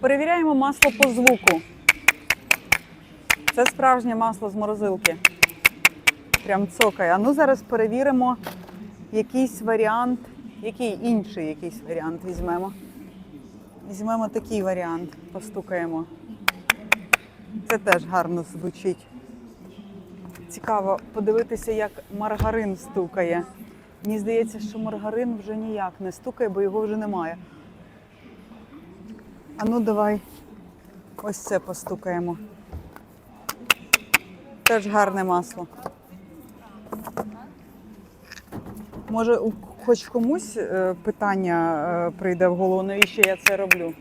Перевіряємо масло по звуку. Це справжнє масло з морозилки. Прям цокає. А ну зараз перевіримо якийсь варіант, який інший якийсь варіант візьмемо. Візьмемо такий варіант, постукаємо. Це теж гарно звучить. Цікаво подивитися, як маргарин стукає. Мені здається, що маргарин вже ніяк не стукає, бо його вже немає. А ну давай ось це постукаємо. Теж гарне масло. Може, хоч комусь е, питання е, прийде в голову, навіщо я це роблю?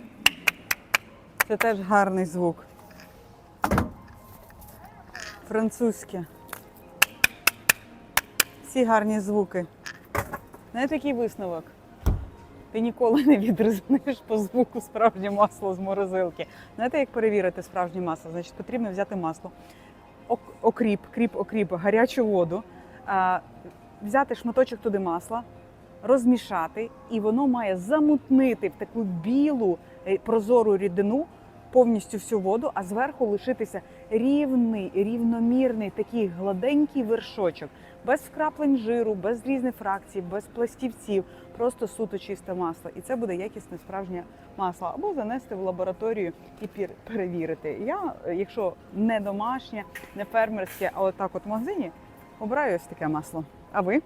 Це теж гарний звук. Французьке. Всі гарні звуки. Знаєте, який висновок? Ти ніколи не відрізниш по звуку справжнє масло з морозилки. Знаєте, як перевірити справжнє масло? Значить, потрібно взяти масло, окріп, кріп, окріп, гарячу воду, взяти шматочок туди масла, розмішати, і воно має замутнити в таку білу е, прозору рідину повністю всю воду, а зверху лишитися рівний, рівномірний такий гладенький вершочок, без вкраплень жиру, без різних фракцій, без пластівців, просто суто чисте масло. І це буде якісне справжнє масло. Або занести в лабораторію і перевірити. Я, якщо не домашнє, не фермерське, а отак от в магазині, обираю ось таке масло. А ви?